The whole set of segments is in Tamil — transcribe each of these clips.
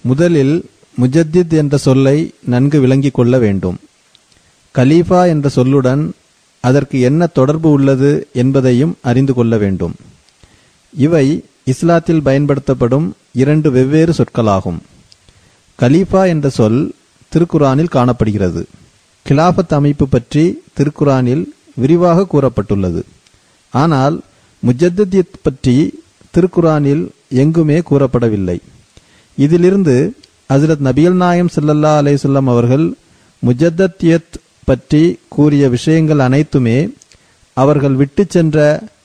முதலில் முஜத்தித் என்ற சொல்லை நன்கு விளங்கிக் கொள்ள வேண்டும். கலீஃபா என்ற சொல்லுடன் அதற்கு என்ன தொடர்பு உள்ளது என்பதையும் அறிந்து கொள்ள வேண்டும். இவை இஸ்லாத்தில் பயன்படுத்தப்படும் இரண்டு வெவ்வேறு சொற்களாகும். கலீஃபா என்ற சொல் திருக்குரானில் காணப்படுகிறது. கிலாபத் அமைப்பு பற்றி திருக்குரானில் விரிவாக கூறப்பட்டுள்ளது. ஆனால் முஜத்தித் பற்றி திருக்குரானில் எங்குமே கூறப்படவில்லை. இதிலிருந்து ஹசரத் நபியல் நாயம் சல்லல்லா அலைஹிஸ்ஸலாம் அவர்கள் முஜத்தத்தியத் பற்றி கூறிய விஷயங்கள் அனைத்துமே அவர்கள் விட்டு சென்ற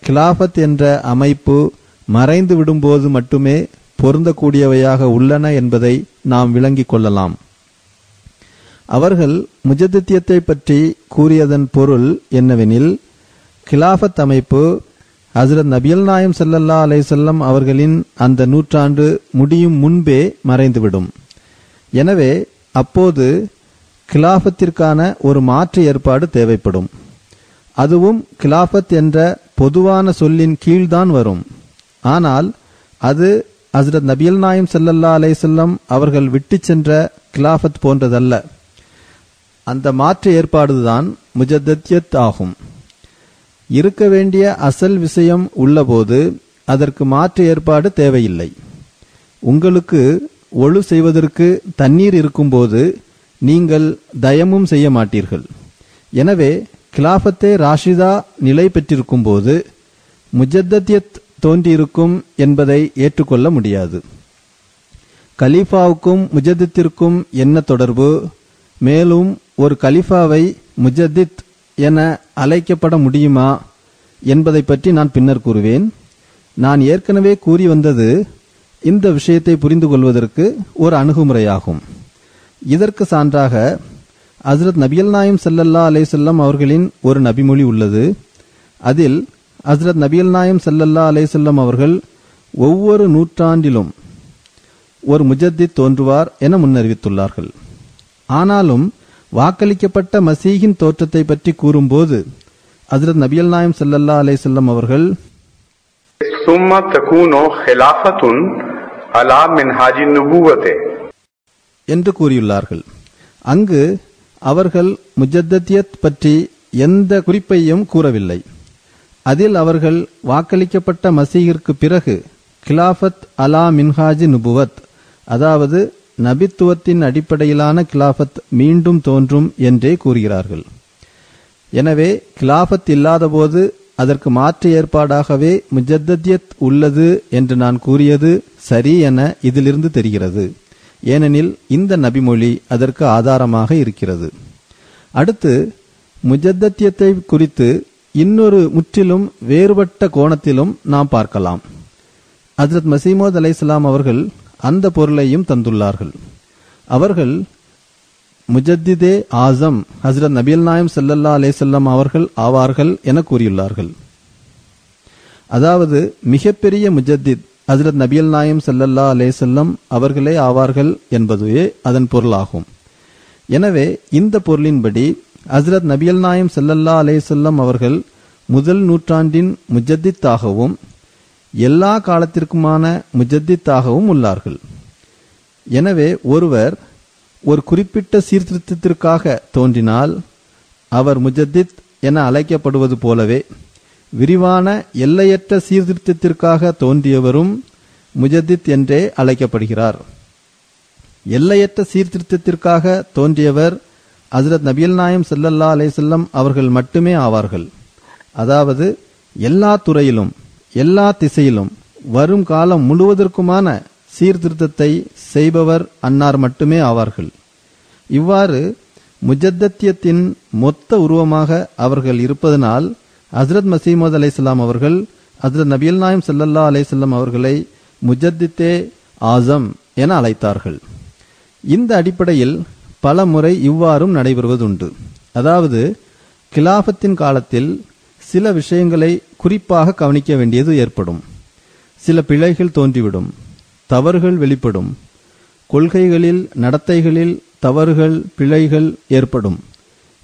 கிலாஃபத் என்ற அமைப்பு மறைந்து விடும்போது மட்டுமே பொருந்தக்கூடியவையாக உள்ளன என்பதை நாம் விளங்கிக் கொள்ளலாம். அவர்கள் முஜத்தியத்தை பற்றி கூறியதன் பொருள் என்னவெனில் கிலாஃபத் அமைப்பு ஹசரத் நபியல் நாயம் சல்லல்லா அலைசல்லம் அவர்களின் அந்த நூற்றாண்டு முடியும் முன்பே மறைந்துவிடும். எனவே அப்போது கிலாஃபத்திற்கான ஒரு மாற்று ஏற்பாடு தேவைப்படும். அதுவும் கிலாஃபத் என்ற பொதுவான சொல்லின் கீழ்தான் வரும். ஆனால் அது ஹசரத் நபியல் நாயம் சல்லல்லா அலைசல்லம் அவர்கள் விட்டுச் சென்ற கிலாஃபத் போன்றதல்ல. அந்த மாற்று ஏற்பாடுதான் முஜத்தியத் ஆகும். இருக்க வேண்டிய அசல் விஷயம் உள்ளபோது அதற்கு மாற்று ஏற்பாடு தேவையில்லை. உங்களுக்கு ஒழு செய்வதற்கு தண்ணீர் இருக்கும்போது நீங்கள் தயமும் செய்ய மாட்டீர்கள். எனவே கிலாஃபத்தே ராஷிதா நிலை பெற்றிருக்கும்போது முஜத்தத்தியத் தோன்றியிருக்கும் என்பதை ஏற்றுக்கொள்ள முடியாது. கலீஃபாவுக்கும் முஜத்திற்கும் என்ன தொடர்பு? மேலும் ஒரு கலீஃபாவை முஜத்தித் என அழைக்கப்பட முடியுமா என்பதை பற்றி நான் பின்னர் கூறுவேன். நான் ஏற்கனவே கூறி வந்தது இந்த விஷயத்தை புரிந்து கொள்வதற்கு ஒரு அணுகுமுறையாகும். இதற்கு சான்றாக ஹசரத் நபியல் நாயம் ஸல்லல்லா செல்லம் அவர்களின் ஒரு நபிமொழி உள்ளது. அதில் ஹசரத் நபியல் நாயம் ஸல்லல்லா செல்லம் அவர்கள் ஒவ்வொரு நூற்றாண்டிலும் ஒரு முஜத்தித் தோன்றுவார் என முன்னறிவித்துள்ளார்கள். ஆனாலும் வாக்களிக்கப்பட்ட மசீகின் தோற்றத்தை பற்றி கூறும்போது ஹசரத் நபியல் நாயம் சல்லல்லா அலே செல்லம் அவர்கள் என்று கூறியுள்ளார்கள். அங்கு அவர்கள் முஜத்தத்தியத் பற்றி எந்த குறிப்பையும் கூறவில்லை. அதில் அவர்கள் வாக்களிக்கப்பட்ட மசீகிற்கு பிறகு கிலாபத் அலா மின்ஹாஜி நுபுவத் அதாவது நபித்துவத்தின் அடிப்படையிலான கிலாஃபத் மீண்டும் தோன்றும் என்றே கூறுகிறார்கள். எனவே கிலாஃபத் இல்லாதபோது அதற்கு மாற்று ஏற்பாடாகவே முஜத்தத்தியத் உள்ளது என்று நான் கூறியது சரி என இதிலிருந்து தெரிகிறது. ஏனெனில் இந்த நபிமொழி அதற்கு ஆதாரமாக இருக்கிறது. அடுத்து முஜத்தத்தியத்தை குறித்து இன்னொரு முற்றிலும் வேறுபட்ட கோணத்திலும் நாம் பார்க்கலாம். ஹசரத் மசீமோத் அலைஹிஸ்ஸலாம் அவர்கள் அந்த பொருளையும் தந்துள்ளார்கள். அவர்கள் முஜத்திதே ஆசம் ஹசரத் நபியல் நாயம் செல்லல்லாஹ் அலே செல்லம் அவர்கள் ஆவார்கள் என கூறியுள்ளார்கள். அதாவது மிகப்பெரிய முஜத்தித் ஹசரத் நபியல் நாயம் செல்லல்லா அலே செல்லம் அவர்களே ஆவார்கள் என்பதுவே அதன் பொருளாகும். எனவே இந்த பொருளின்படி ஹசரத் நபியல் நாயம் செல்லல்லா அலே செல்லம் அவர்கள் முதல் நூற்றாண்டின் முஜத்தித்தாகவும் எல்லா காலத்திற்குமான முஜத்தித்தாகவும் உள்ளார்கள். எனவே ஒருவர் ஒரு குறிப்பிட்ட சீர்திருத்தத்திற்காக தோன்றினால் அவர் முஜத்தித் என அழைக்கப்படுவது போலவே விரிவான எல்லையற்ற சீர்திருத்தத்திற்காக தோன்றியவரும் முஜத்தித் என்றே அழைக்கப்படுகிறார். எல்லையற்ற சீர்திருத்தத்திற்காக தோன்றியவர் ஹசரத் நபியல் நாயம் ஸல்லல்லா அலேசல்லம் அவர்கள் மட்டுமே ஆவார்கள். அதாவது எல்லா துறையிலும் எல்லா திசையிலும் வரும் காலம் முழுவதற்குமான சீர்திருத்தத்தை செய்பவர் அன்னார் மட்டுமே ஆவார்கள். இவ்வாறு முஜத்தத்தியத்தின் மொத்த உருவமாக அவர்கள் இருப்பதனால் ஹசரத் மசீமது அலைஹிஸ்ஸலாம் அவர்கள் ஹசரத் நபியல் நாயம் சல்லல்லா அலைஹிஸ்ஸலாம் அவர்களை முஜத்தித்தே ஆசம் என அழைத்தார்கள். இந்த அடிப்படையில் பல முறை இவ்வாறும் நடைபெறுவதுண்டு. அதாவது கிலாபத்தின் காலத்தில் சில விஷயங்களை குறிப்பாக கவனிக்க வேண்டியது ஏற்படும். சில பிழைகள் தோன்றிவிடும். தவறுகள் வெளிப்படும். கொள்கைகளில் நடத்தைகளில் தவறுகள் பிழைகள் ஏற்படும்.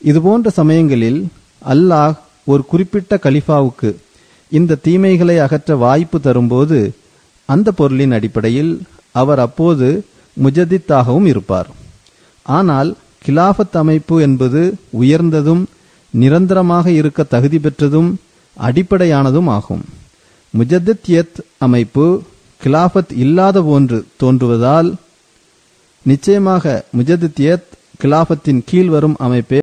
இதுபோன்ற சமயங்களில் அல்லாஹ் ஒரு குறிப்பிட்ட கலிஃபாவுக்கு இந்த தீமைகளை அகற்ற வாய்ப்பு தரும்போது அந்த பொருளின் அடிப்படையில் அவர் அப்போது முஜதித்தாகவும் இருப்பார். ஆனால் கிலாஃபத் அமைப்பு என்பது உயர்ந்ததும் நிரந்தரமாக இருக்க தகுதி பெற்றதும் அடிப்படையானதும் ஆகும். முஜத்தியத் அமைப்பு கிலாபத் இல்லாத போன்று தோன்றுவதால் நிச்சயமாக முஜத்தியத் கிலாபத்தின் கீழ் வரும் அமைப்பே